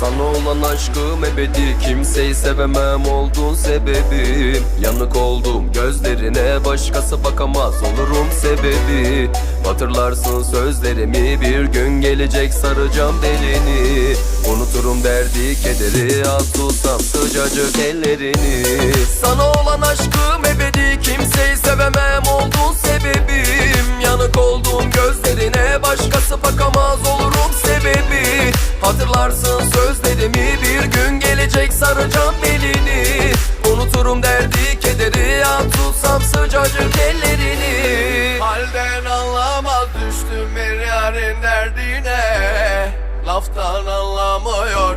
Sana olan aşkım ebedi Kimseyi sevemem oldun sebebim. Yanık oldum gözlerine Başkası bakamaz olurum sebebi Hatırlarsın sözlerimi Bir gün gelecek saracağım delini. Unuturum derdi kederi Al tutsam sıcacık ellerini. Sana olan aşkım ebedi Kimseyi sevemem oldun sebebim. Yanık oldum gözlerine Başkası bakamaz olurum sebebi saracağım belini Unuturum derdi kederi An tutsam sıcacık ellerini. Halden anlamaz düştüm bir yarın derdine. Laftan anlamıyor